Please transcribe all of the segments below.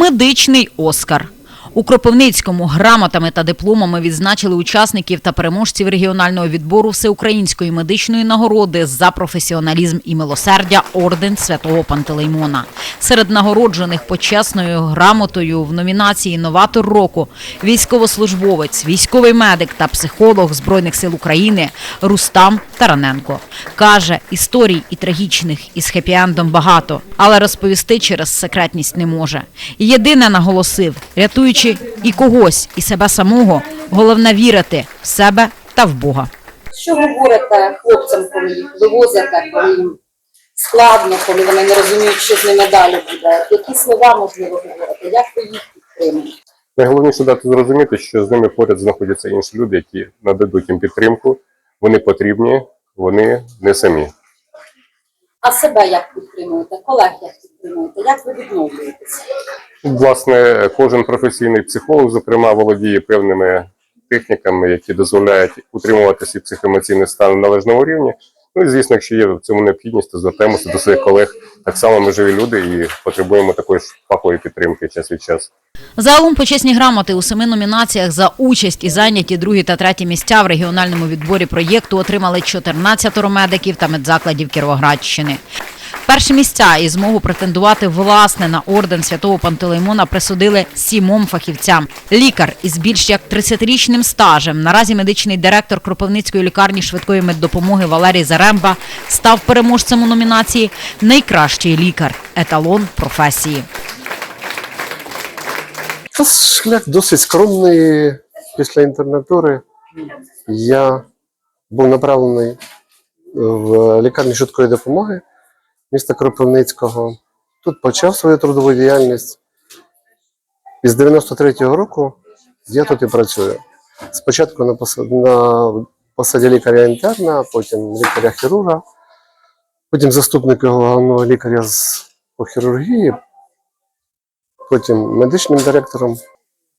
медичний Оскар. У Кропивницькому грамотами та дипломами відзначили учасників та переможців регіонального відбору всеукраїнської медичної нагороди за професіоналізм і милосердя орден святого Пантелеймона. Серед нагороджених почесною грамотою в номінації Новатор року військовослужбовець, військовий медик та психолог Збройних сил України Рустам Тараненко каже, історій і трагічних із хеппі-ендом багато, але розповісти через секретність не може. Єдине наголосив, рятуючи і когось, і себе самого, головне вірити в себе та в Бога. Що говорите хлопцям, коли їх вивозите, коли їм складно, коли вони не розуміють, що з ними далі буде? Які слова можливо говорити? Як ви їх підтримуєте? Найголовніше дати зрозуміти, що з ними поряд знаходяться інші люди, які нададуть їм підтримку. Вони потрібні, вони не самі. А себе як підтримуєте? Колег як підтримуєте? Як ви відновлюєтеся? Власне, кожен професійний психолог, зокрема, володіє певними техніками, які дозволяють утримувати свій психоемоційний стан на належному рівні. Ну і звісно, якщо є в цьому необхідність, то звертаємося до своїх колег. Так само ми живі люди і потребуємо такої ж фахової підтримки час від часу. Загалом почесні грамоти у семи номінаціях за участь і зайняті другі та треті місця в регіональному відборі проєкту отримали 14 медиків та медзакладів Кіровоградщини. Перші місця і змогу претендувати власне на орден святого Пантелеймона присудили сімом фахівцям. Лікар із більш як 30-річним стажем, наразі медичний директор Кропивницької лікарні швидкої меддопомоги Валерій Заремба став переможцем у номінації Найкращий лікар еталон професії. Та шлях досить скромний. Після інтернатури я був направлений в лікарню швидкої допомоги міста Кропивницького. Тут почав свою трудову діяльність. І з 93-го року я тут і працюю. Спочатку на посаді, на посаді лікаря-інтерна, потім лікаря-хірурга, потім заступника головного лікаря з по хірургії, потім медичним директором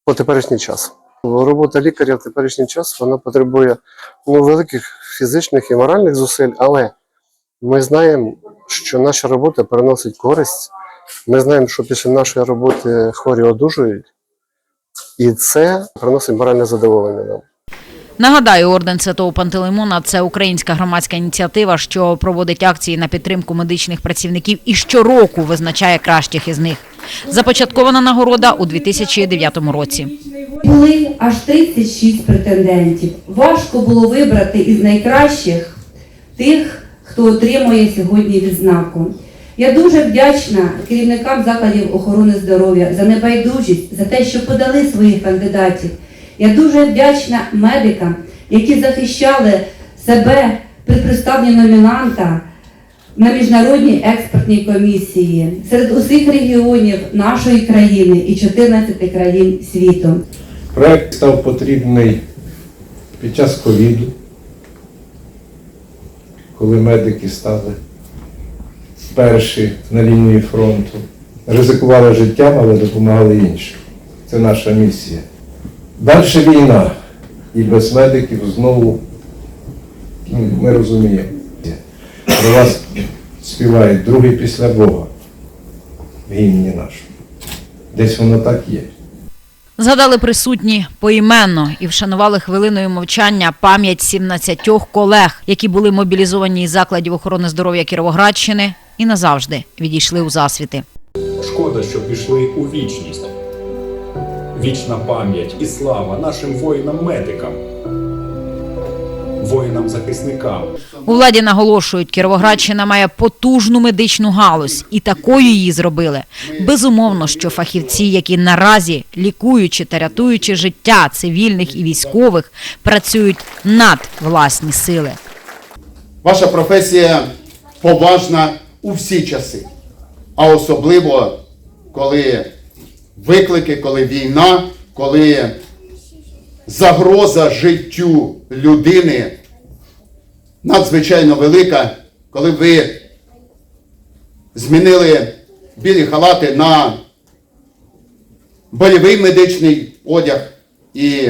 по теперішній час. Робота лікаря в теперішній час вона потребує ну, великих фізичних і моральних зусиль, але ми знаємо, що наша робота приносить користь. Ми знаємо, що після нашої роботи хворі одужують, і це приносить моральне задоволення нам. Нагадаю, орден святого Пантелеймона це українська громадська ініціатива, що проводить акції на підтримку медичних працівників і щороку визначає кращих із них. Започаткована нагорода у 2009 році. Були аж 36 претендентів. Важко було вибрати із найкращих тих, хто отримує сьогодні відзнаку. Я дуже вдячна керівникам закладів охорони здоров'я за небайдужість, за те, що подали своїх кандидатів. Я дуже вдячна медикам, які захищали себе при представленні номінанта на міжнародній експертній комісії серед усіх регіонів нашої країни і 14 країн світу. Проект став потрібний під час ковіду, коли медики стали перші на лінії фронту. Ризикували життям, але допомагали іншим. Це наша місія. Далі війна. І без медиків знову ну, ми розуміємо. Про вас співають другий після Бога в гімні нашому. Десь воно так є. Згадали присутні поіменно і вшанували хвилиною мовчання пам'ять 17 колег, які були мобілізовані із закладів охорони здоров'я Кіровоградщини і назавжди відійшли у засвіти. Шкода, що пішли у вічність. Вічна пам'ять і слава нашим воїнам-медикам, воїнам-захисникам. У владі наголошують, Кіровоградщина має потужну медичну галузь, і такою її зробили. Безумовно, що фахівці, які наразі лікуючи та рятуючи життя цивільних і військових, працюють над власні сили. Ваша професія поважна у всі часи, а особливо коли виклики, коли війна, коли загроза життю людини надзвичайно велика, коли ви змінили білі халати на бойовий медичний одяг і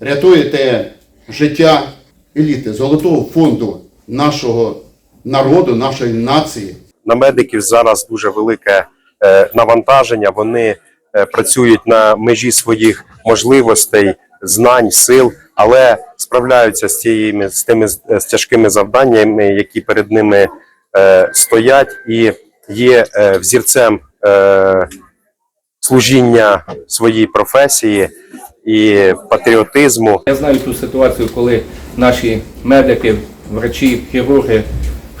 рятуєте життя еліти, золотого фонду нашого народу, нашої нації. на медиків зараз дуже велике е, навантаження. Вони е, працюють на межі своїх можливостей, знань, сил, але справляються з цією з тими з тяжкими завданнями, які перед ними е, стоять, і є е, взірцем е, служіння своїй професії і патріотизму. Я знаю ту ситуацію, коли наші медики, врачі, хірурги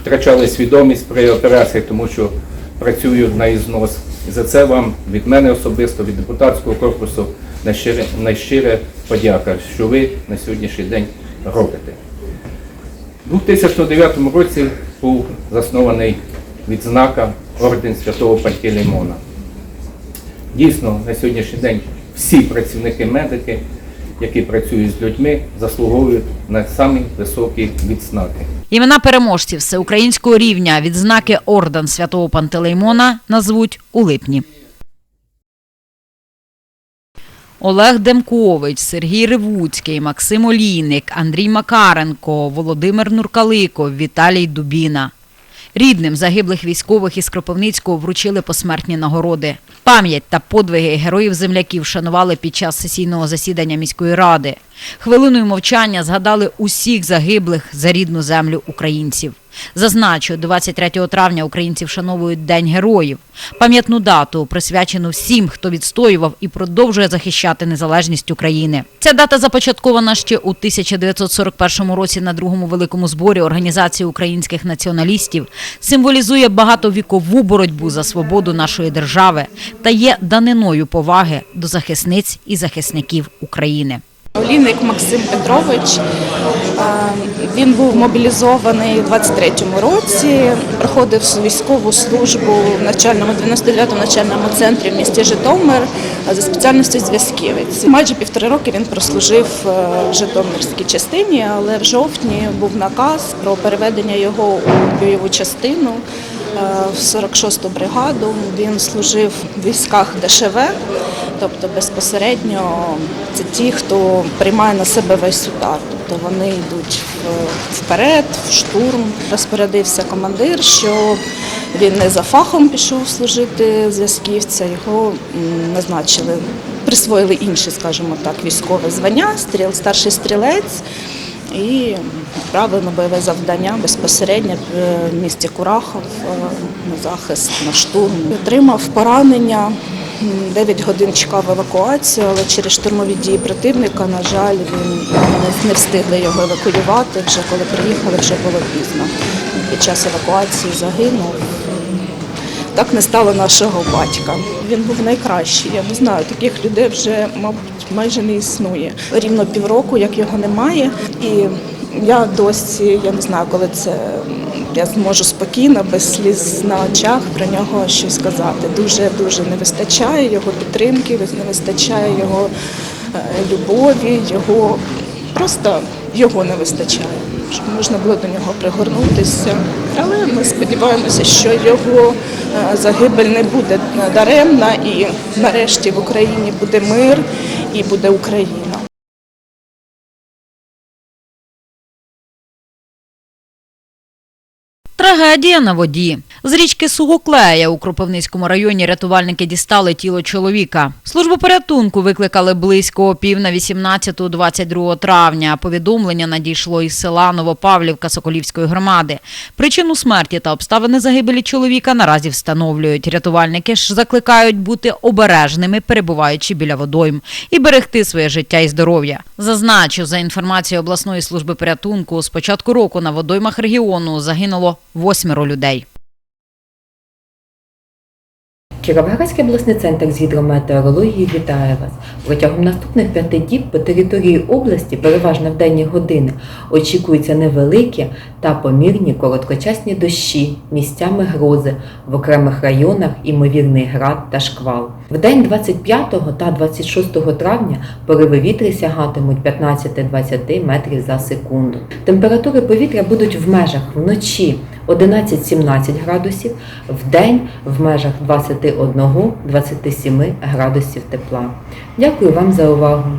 втрачали свідомість при операції, тому що працюють на ізнос. І за це вам від мене особисто, від депутатського корпусу найщире, найщире подяка, що ви на сьогоднішній день робите. У 2009 році був заснований відзнака Орден Святого Пантелеймона. Дійсно, на сьогоднішній день всі працівники медики, які працюють з людьми, заслуговують на самі високі відзнаки. Імена переможців всеукраїнського рівня відзнаки орден святого Пантелеймона назвуть у липні. Олег Демкович, Сергій Ривуцький, Максим Олійник, Андрій Макаренко, Володимир Нуркалико, Віталій Дубіна. Рідним загиблих військових із Кропивницького вручили посмертні нагороди. Пам'ять та подвиги героїв-земляків шанували під час сесійного засідання міської ради. Хвилиною мовчання згадали усіх загиблих за рідну землю українців. Зазначу, 23 травня українці вшановують День героїв. Пам'ятну дату присвячену всім, хто відстоював і продовжує захищати незалежність України. Ця дата започаткована ще у 1941 році на другому великому зборі Організації українських націоналістів, символізує багатовікову боротьбу за свободу нашої держави та є даниною поваги до захисниць і захисників України. Олійник Максим Петрович. Він був мобілізований у 23-му році, проходив військову службу в начальному 99-му начальному центрі в місті Житомир за спеціальністю зв'язківець. Майже півтори роки він прослужив е, в Житомирській частині, але в жовтні був наказ про переведення його у бойову частину е, в 46-ту бригаду. Він служив в військах ДШВ, тобто безпосередньо це ті, хто приймає на себе весь удар. Тобто вони йдуть вперед, в штурм. Розпорядився командир, що він не за фахом пішов служити зв'язківця, його назначили, присвоїли інше, скажімо так, військове звання, стріл, старший стрілець. І відправили на бойове завдання безпосередньо е, в місті Курахов е, на захист, на штурм. Отримав поранення. М, 9 годин чекав евакуацію, але через штурмові дії противника, на жаль, він не- не встигли його евакуювати. Вже коли приїхали, вже було пізно. Під час евакуації загинув. Так не стало нашого батька. Він був найкращий. Я не знаю, таких людей вже, мабуть, майже не існує. Рівно півроку, як його немає. І я досі, я не знаю, коли це я зможу спокійно, без сліз на очах про нього щось сказати. Дуже дуже не вистачає його підтримки, не вистачає його е, любові, його просто його не вистачає. Щоб можна було до нього пригорнутися. Але ми сподіваємося, що його е, загибель не буде даремна і нарешті в Україні буде мир і буде Україна. Трагедія на воді. З річки Сугоклея у Кропивницькому районі рятувальники дістали тіло чоловіка. Службу порятунку викликали близько пів на 18-22 травня. Повідомлення надійшло із села Новопавлівка Соколівської громади. Причину смерті та обставини загибелі чоловіка наразі встановлюють. Рятувальники ж закликають бути обережними, перебуваючи біля водойм, і берегти своє життя і здоров'я. Зазначу, за інформацією обласної служби порятунку, з початку року на водоймах регіону загинуло восьмеро людей. Кіровоградський обласний центр з гідрометеорології вітає вас. Протягом наступних п'яти діб по території області, переважно в денні години, очікуються невеликі та помірні короткочасні дощі, місцями грози, в окремих районах імовірний град та шквал. В день 25 та 26 травня пориви вітри сягатимуть 15-20 метрів за секунду. Температури повітря будуть в межах вночі 11-17 градусів, в день в межах 21-27 градусів тепла. Дякую вам за увагу!